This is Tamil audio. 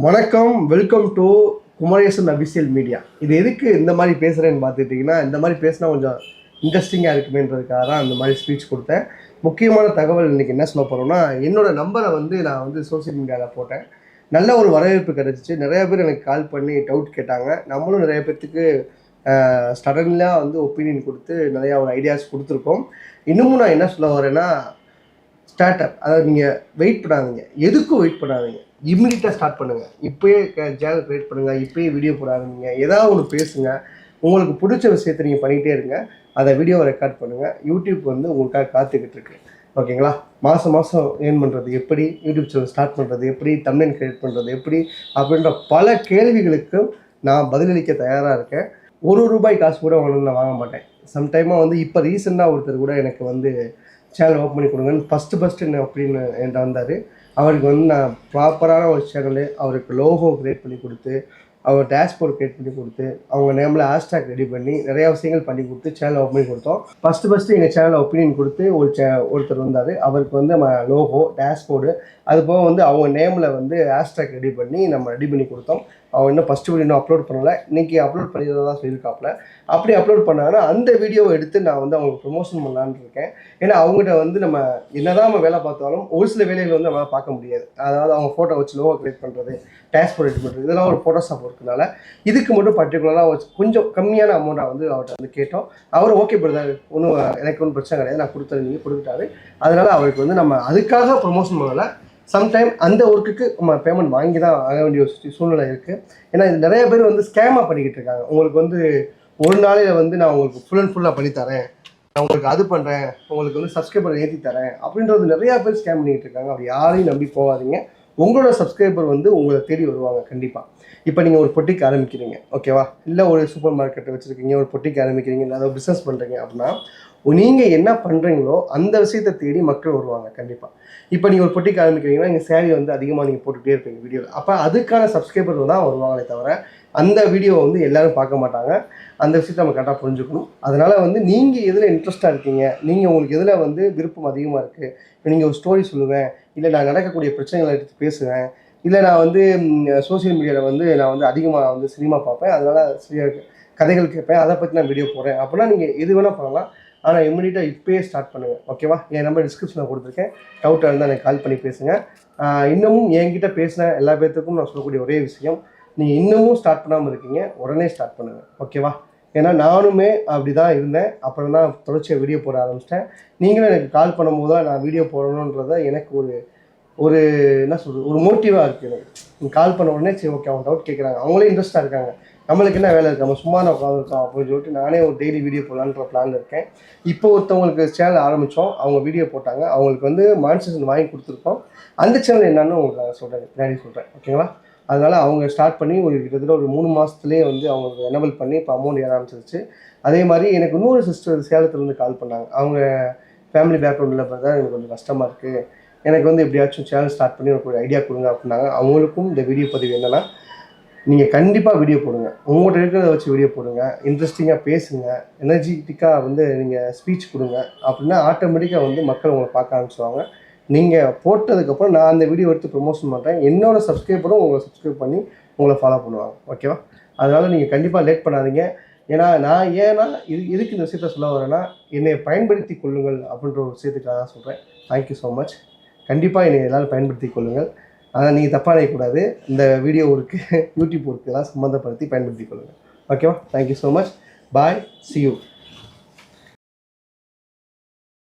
வணக்கம் welcome to Kumaresan official media இது எதுக்கு இந்த மாதிரி பேசுகிறேன்னு பார்த்துட்டிங்கன்னா இந்த மாதிரி பேசினா கொஞ்சம் இன்ட்ரெஸ்டிங்காக இருக்குமேன்றதுக்காக தான் அந்த மாதிரி ஸ்பீச் கொடுத்தேன். முக்கியமான தகவல் இன்றைக்கி என்ன சொல்ல போகிறோம்னா என்னோடய நம்பரை வந்து நான் வந்து சோஷியல் மீடியாவில் போட்டேன். நல்ல ஒரு வரவேற்பு கிடச்சிச்சு. நிறையா பேர் எனக்கு கால் பண்ணி டவுட் கேட்டாங்க. நம்மளும் நிறைய பேர்த்துக்கு சடன்லாக வந்து ஒப்பீனியன் கொடுத்து நிறையா ஒரு ஐடியாஸ் கொடுத்துருக்கோம். இன்னமும் நான் என்ன சொல்ல வரேன்னா ஸ்டார்ட் அப் அதாவது நீங்கள் வெயிட் பண்ணாதீங்க. எதுக்கும் வெயிட் பண்ணாதீங்க. இம்மிடியட்டாக ஸ்டார்ட் பண்ணுங்கள் இப்போயே சேனல் க்ரியேட் பண்ணுங்கள் இப்போயே வீடியோ போடாதீங்க ஏதாவது ஒன்று பேசுங்க. உங்களுக்கு பிடிச்ச விஷயத்தை நீங்கள் பண்ணிகிட்டே இருங்க. அதை வீடியோவை ரெக்கார்ட் பண்ணுங்கள் யூடியூப் வந்து உங்களுக்காக காத்துக்கிட்டு இருக்கு. ஓகேங்களா மாதம் மாதம் ஏர்ன் பண்ணுறது எப்படி? யூடியூப் சேனல் ஸ்டார்ட் பண்ணுறது எப்படி? தமிழ் க்ரியேட் பண்ணுறது எப்படி? அப்படின்ற பல கேள்விகளுக்கும் நான் பதிலளிக்க தயாராக இருக்கேன். ஒரு ரூபாய் காசு கூட உங்களுக்கு நான் வாங்க மாட்டேன். சம்டைமாக வந்து இப்போ ரீசெண்டாக ஒருத்தர் கூட எனக்கு வந்து சேனல் ஓப்பன் பண்ணி கொடுங்கன்னு ஃபஸ்ட்டு ஃபஸ்ட்டு என்ன அப்படின்னு என்கிட்ட வந்தார். அவருக்கு வந்து நான் ப்ராப்பரான ஒரு சேனலு அவருக்கு லோகோ க்ரியேட் பண்ணி கொடுத்து அவர் டேஷ்போர்ட் க்ரியேட் பண்ணி கொடுத்து அவங்க நேமில் ஹேஷ்டாக் ரெடி பண்ணி நிறையா விஷயங்கள் பண்ணி கொடுத்து சேனல் ஓப்பன் பண்ணி கொடுத்தோம். ஃபஸ்ட்டு ஃபஸ்ட்டு எங்கள் சேனலில் ஒப்பீனியன் கொடுத்து ஒரு சே ஒருத்தர் வந்தார். அவருக்கு வந்து நம்ம லோகோ டேஷ்போர்டு அது போக வந்து அவங்க நேமில் வந்து ஹேஷ்டாக் ரெடி பண்ணி நம்ம ரெடி பண்ணி கொடுத்தோம். அவன் இன்னும் ஃபஸ்ட்டு வீடியோ இன்னும் அப்லோட் பண்ணலை. இன்றைக்கி அப்லோட் பண்ணியதாக சொல்லியிருக்காப்புல. அப்படி அப்லோட் பண்ணாங்கன்னா அந்த வீடியோவை எடுத்து நான் வந்து அவங்களுக்கு ப்ரொமோஷன் பண்ணலான்னு இருக்கேன். ஏன்னா அவங்ககிட்ட வந்து நம்ம என்னதான் நம்ம வேலை பார்த்தாலும் ஒரு சில வேலைகள் வந்து நம்மளால் பார்க்க முடியாது. அதாவது அவங்க ஃபோட்டோ வச்சு லோகோ கிரியேட் பண்ணுறது டேஷ்போர்ட் எடிட் பண்ணுறது இதெல்லாம் ஒரு ஃபோட்டோஷாப் இருக்கனால இதுக்கு மட்டும் பர்டிகுலராக கொஞ்சம் கம்மியான அமௌண்ட்டை வந்து அவர்கிட்ட வந்து கேட்டோம். அவர் ஓகே பிரதர் ஒன்றும் எனக்கு ஒன்றும் பிரச்சனை கிடையாது. நான் கொடுத்தது நீங்கள் கொடுத்துட்டாரு. அதனால் அவருக்கு வந்து நம்ம அதுக்காக ப்ரொமோஷன் பண்ணலை. சம்டைம் அந்த ஒர்க்குக்கு நம்ம பேமெண்ட் வாங்கி தான் ஆக வேண்டிய ஒரு சூழ்நிலை இருக்குது ஏன்னா இது நிறைய பேர் வந்து ஸ்கேமாக பண்ணிக்கிட்டு இருக்காங்க. உங்களுக்கு வந்து ஒரு நாளையில் வந்து நான் உங்களுக்கு ஃபுல் அண்ட் ஃபுல்லாக பண்ணித்தரேன் நான் உங்களுக்கு அது பண்ணுறேன் உங்களுக்கு வந்து சப்ஸ்கிரைபர் ஏற்றி தரேன். அப்படின்றது நிறையா பேர் ஸ்கேம் பண்ணிக்கிட்டு இருக்காங்க. அப்படி யாரையும் நம்பி போகாதீங்க. உங்களோட சப்ஸ்கிரைபர் வந்து உங்களை தேடி வருவாங்க கண்டிப்பாக இப்போ நீங்கள் ஒரு பொட்டிக்கு ஆரம்பிக்கிறீங்க. ஓகேவா இல்லை ஒரு சூப்பர் மார்க்கெட்டை வச்சுருக்கீங்க ஒரு பொட்டிக்கு ஆரம்பிக்கிறீங்க இல்லை ஏதாவது பிஸ்னஸ் பண்ணுறீங்க அப்படின்னா நீங்கள் என்ன பண்ணுறீங்களோ அந்த விஷயத்தை தேடி மக்கள் வருவாங்க கண்டிப்பாக இப்போ நீங்கள் ஒரு பொட்டிக்கு ஆரம்பிக்கிறீங்கன்னா நீங்கள் சேரீ வந்து அதிகமாக நீங்கள் போட்டுகிட்டே இருப்பீங்க வீடியோவில் அப்போ அதுக்கான சப்ஸ்கிரைபர் தான் வருவாங்களே தவிர அந்த வீடியோவை வந்து எல்லோரும் பார்க்க மாட்டாங்க. அந்த விஷயத்தை நம்ம கரெக்டாக புரிஞ்சுக்கணும். அதனால் வந்து நீங்கள் எதில் இன்ட்ரெஸ்ட்டாக இருக்கீங்க நீங்கள் உங்களுக்கு எதில் வந்து விருப்பம் அதிகமாக இருக்குது இப்போ நீங்கள் ஒரு ஸ்டோரி சொல்லுவேன் இல்லை நான் நடக்கக்கூடிய பிரச்சனைகளை எடுத்து பேசுவேன் இல்லை நான் வந்து சோஷியல் மீடியாவில் வந்து நான் வந்து அதிகமாக வந்து சினிமா பார்ப்பேன் அதனால் கதைகள் கேட்பேன் அதை பற்றி நான் வீடியோ போடுறேன் அப்படின்னா நீங்கள் எது வேணால் பண்ணலாம். ஆனால் இம்மிடியட்டாக இப்போயே ஸ்டார்ட் பண்ணுங்கள் ஓகேவா என் நம்பர் டிஸ்கிரிப்ஷனில் கொடுத்துருக்கேன். டவுட்டாக இருந்தால் எனக்கு கால் பண்ணி பேசுங்க. இன்னமும் என்கிட்ட பேசின எல்லா பேர்த்துக்கும் நான் சொல்லக்கூடிய ஒரே விஷயம் நீங்கள் இன்னமும் ஸ்டார்ட் பண்ணாமல் இருக்கீங்க. உடனே ஸ்டார்ட் பண்ணுங்கள் ஓகேவா ஏன்னா நானுமே அப்படி தான் இருந்தேன். அப்புறம் தான் தொடர்ச்சியாக வீடியோ போட ஆரம்பிச்சிட்டேன். நீங்களும் எனக்கு கால் பண்ணும்போது தான் நான் வீடியோ போடணுன்றத எனக்கு ஒரு ஒரு என்ன சொல்கிறது ஒரு மோட்டிவாக இருக்குது எனக்கு. கால் பண்ண உடனே சரி ஓகே அவங்க டவுட் கேட்குறாங்க அவங்களே இன்ட்ரெஸ்ட்டாக இருக்காங்க. நம்மளுக்கு என்ன வேலை இருக்கு? நம்ம சும்மா நான் உட்காந்துருக்கோம் அப்படின்னு சொல்லிட்டு நானே ஒரு டெய்லி வீடியோ போடலான்ற பிளான் இருக்கேன். இப்போ ஒருத்தவங்களுக்கு சேனல் ஆரம்பித்தோம் அவங்க வீடியோ போட்டாங்க. அவங்களுக்கு வந்து மான்சேஷன் வாங்கி கொடுத்துருக்கோம். அந்த சேனல் என்னன்னு உங்களுக்கு நான் சொல்கிறேன் பின்னாடி சொல்கிறேன் ஓகேங்களா அதனால் அவங்க ஸ்டார்ட் பண்ணி ஒரு கிட்டத்தட்ட ஒரு மூணு மாதத்துலேயே வந்து அவங்களுக்கு எனபிள் பண்ணி இப்போ அமௌண்ட் ஏற ஆரம்பிச்சிருச்சு. அதே மாதிரி எனக்கு இன்னொரு சிஸ்டர் சேலத்துலேருந்து கால் பண்ணாங்க. அவங்க ஃபேமிலி பேக்ரவுண்டில் பார்த்தா எனக்கு கொஞ்சம் கஷ்டமாக இருக்குது எனக்கு வந்து எப்படியாச்சும் சேனல் ஸ்டார்ட் பண்ணி எனக்கு ஒரு ஐடியா கொடுங்க அப்படின்னாங்க. அவங்களுக்கும் இந்த வீடியோ பதிவு என்னென்னா நீங்கள் கண்டிப்பாக வீடியோ போடுங்க. உங்கள்கிட்ட இருக்கிறத வச்சு வீடியோ போடுங்க. இன்ட்ரெஸ்டிங்காக பேசுங்க. எனர்ஜெட்டிக்காக வந்து நீங்கள் ஸ்பீச் கொடுங்க. அப்படின்னா ஆட்டோமேட்டிக்காக வந்து மக்கள் உங்களை பார்க்க ஆரம்பிச்சுவாங்க நீங்கள் போட்டதுக்கப்புறம் நான் அந்த வீடியோ எடுத்து ப்ரொமோஷன் பண்ணுறேன் என்னோட சப்ஸ்கிரைபரும் உங்களை சப்ஸ்கிரைப் பண்ணி உங்களை ஃபாலோ பண்ணுவாங்க. ஓகேவா அதனால் நீங்கள் கண்டிப்பாக லேட் பண்ணாதீங்க. ஏன்னா நான் ஏன்னா இது இதுக்கு இந்த விஷயத்த சொல்ல வரேன்னா என்னை பயன்படுத்தி கொள்ளுங்கள் அப்படின்ற ஒரு விஷயத்துக்காக தான் சொல்கிறேன் தேங்க்யூ ஸோ மச் கண்டிப்பாக என்னை எல்லாரும் பயன்படுத்தி கொள்ளுங்கள். ஆனால் நீங்கள் தப்பாக நினைக்கக்கூடாது. இந்த வீடியோ ஒர்க்கு யூடியூப் ஒர்க்கு எல்லாம் சம்மந்தப்படுத்தி பயன்படுத்தி கொள்ளுங்கள் ஓகேவா thank you so much bye see you